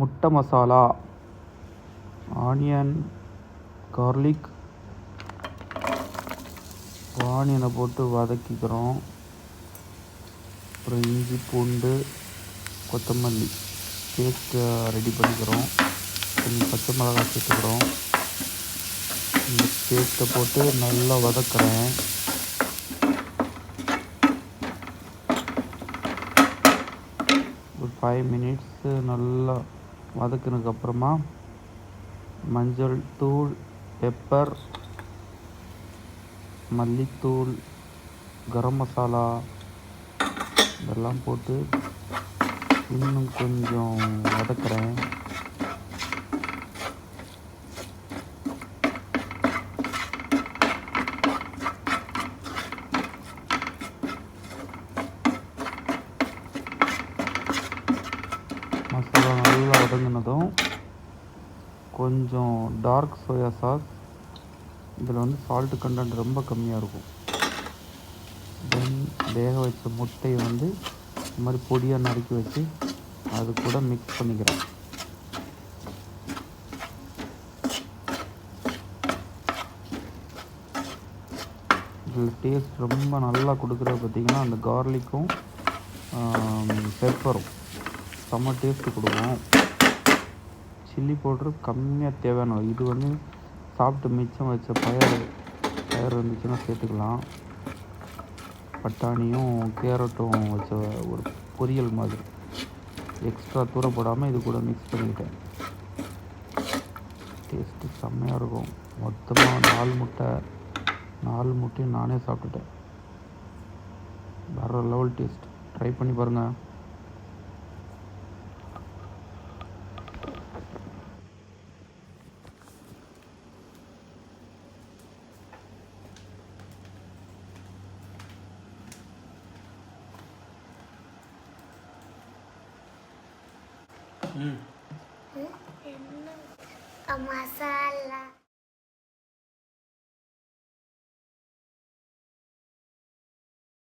முட்டை masala onion garlic ஆனியனை போட்டு வதக்கிக்கிறோம். அப்புறம் இஞ்சி பூண்டு கொத்தமல்லி பேஸ்ட்டை ரெடி பண்ணிக்கிறோம். கொஞ்சம் பச்சை மிளகாய் சேர்த்துக்கிறோம். இந்த பேஸ்ட்டை போட்டு நல்லா வதக்குறேன். ஒரு ஃபைவ் மினிட்ஸு நல்லா வதக்குனதுக்கப்புறமா மஞ்சள் தூள் பெப்பர் மல்லித்தூள் கரம் மசாலா இதெல்லாம் போட்டு இன்னும் கொஞ்சம் வதக்குறேன். மசாலா நல்லா வதங்கினதும் கொஞ்சம் டார்க் சோயா சாஸ் இதில் வந்து சால்ட்டு கண்டென்ட் ரொம்ப கம்மியாக இருக்கும். தென் வேக வச்ச முட்டையை வந்து இந்த மாதிரி பொடியாக நறுக்கி வச்சு அது கூட மிக்ஸ் பண்ணிக்கிறேன். இதில் டேஸ்ட் ரொம்ப நல்லா கொடுக்குறது பார்த்திங்கன்னா அந்த கார்லிக்கும் பெப்பரும் செம்ம டேஸ்ட்டு கொடுக்கும். சில்லி பவுட்ரு கம்மியாக தேவையான இது வந்து சாப்பிட்டு மிச்சம் வச்ச பயிர் பயிர் இருந்துச்சுன்னா சேர்த்துக்கலாம். பட்டாணியும் கேரட்டும் வச்ச ஒரு பொரியல் மாதிரி. எக்ஸ்ட்ரா தூர போடாமல் இது கூட மிக்ஸ் பண்ணிக்கிட்டேன். டேஸ்ட்டு செம்மையாக இருக்கும். மொத்தமாக நாலு முட்டை நாலு முட்டையும் நானே சாப்பிட்டுட்டேன். வர லெவல் டேஸ்ட் ட்ரை பண்ணி பாருங்கள் என்ன மசாலா